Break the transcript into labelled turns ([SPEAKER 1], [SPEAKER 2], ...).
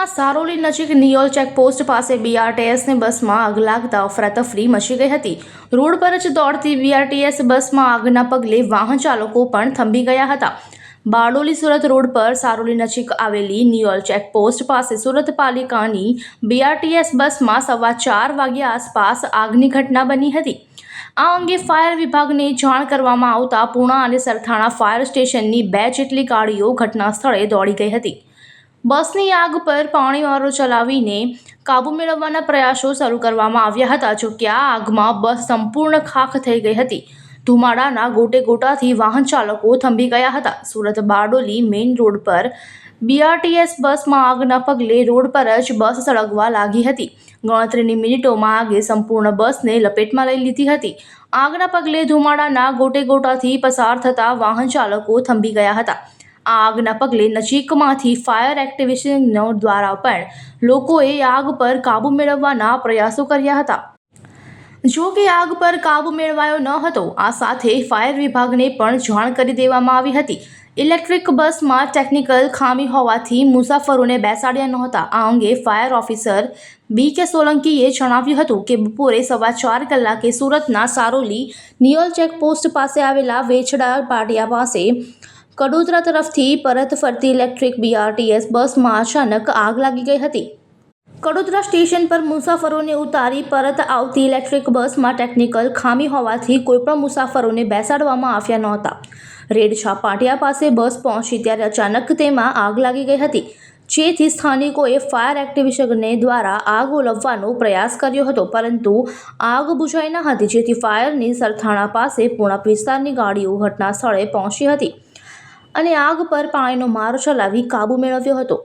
[SPEAKER 1] આ સારોલી નજીક નિયોલ ચેકપોસ્ટ પાસે બીઆરટીએસની બસમાં આગ લાગતા અફરાતફરી મચી ગઈ હતી. રોડ પર જ દોડતી બીઆરટીએસ બસમાં આગના પગલે વાહન ચાલકો પણ થંભી ગયા હતા. બારડોલી સુરત રોડ પર સારોલી નજીક આવેલી નિયોલ ચેકપોસ્ટ પાસે સુરત પાલિકાની બીઆરટીએસ બસમાં સવા ચાર વાગ્યા આસપાસ આગની ઘટના બની હતી. આ અંગે ફાયર વિભાગને જાણ કરવામાં આવતા પૂણા અને સરથાણા ફાયર સ્ટેશનની બે જેટલી ગાડીઓ ઘટના સ્થળે દોડી ગઈ હતી. બસની આગ પર પાણીવારો ચલાવીને કાબુ મેળવવાના પ્રયાસો શરૂ કરવામાં આવ્યા હતા. જો કે આ આગમાં બસ સંપૂર્ણ ખાખ થઈ ગઈ હતી. ધુમાડાના ગોટે ગોટાથી વાહન ચાલકો થંભી ગયા હતા. સુરત બારડોલી મેઇન રોડ પર બીઆરટીએસ બસમાં આગના પગલે રોડ પર જ બસ સળગવા લાગી હતી. ગણતરીની મિનિટોમાં આગે સંપૂર્ણ બસને લપેટમાં લઈ લીધી હતી. આગના પગલે ધુમાડાના ગોટે ગોટાથી પસાર થતા વાહન ચાલકો થંભી ગયા હતા. આ આગના પગલે નજીકમાંથી ફાયર એક્ટિવિશનનો દ્વારા પણ લોકોએ આગ પર કાબૂ મેળવવાના પ્રયાસો કર્યા હતા. જો કે આગ પર કાબૂ મેળવાયો ન હતો, આ સાથે ફાયર વિભાગને પણ જાણ કરી દેવામાં આવી હતી. ઇલેક્ટ્રિક બસમાં ટેકનિકલ ખામી હોવાથી મુસાફરોને બેસાડ્યા નહોતા આ અંગે ફાયર ઓફિસર બી કે સોલંકીએ જણાવ્યું હતું કે બપોરે સવા ચાર કલાકે સુરતના સારોલી નિયોલ ચેકપોસ્ટ પાસે આવેલા વેછડા પાટિયા પાસે કડોદરા તરફથી પરત ફરતી ઇલેક્ટ્રિક બીઆરટીએસ બસમાં અચાનક આગ લાગી ગઈ હતી. કડોદરા સ્ટેશન પર મુસાફરોને ઉતારી પરત આવતી ઇલેક્ટ્રિક બસમાં ટેકનિકલ ખામી હોવાથી કોઈપણ મુસાફરોને બેસાડવામાં આવ્યા નહોતા. રેડછા પાટિયા પાસે બસ પહોંચી ત્યારે અચાનક તેમાં આગ લાગી ગઈ હતી, જેથી સ્થાનિકોએ ફાયર એક્ટિવિશનને દ્વારા આગ ઓલવવાનો પ્રયાસ કર્યો હતો, પરંતુ આગ બુઝાઈ ન હતી, જેથી ફાયરની સરથાણા પાસે પૂર્ણ વિસ્તારની ગાડીઓ ઘટના સ્થળે પહોંચી હતી. અને આગ પર પાણીનો મારો ચલાવી કાબૂ મેળવ્યો હતો.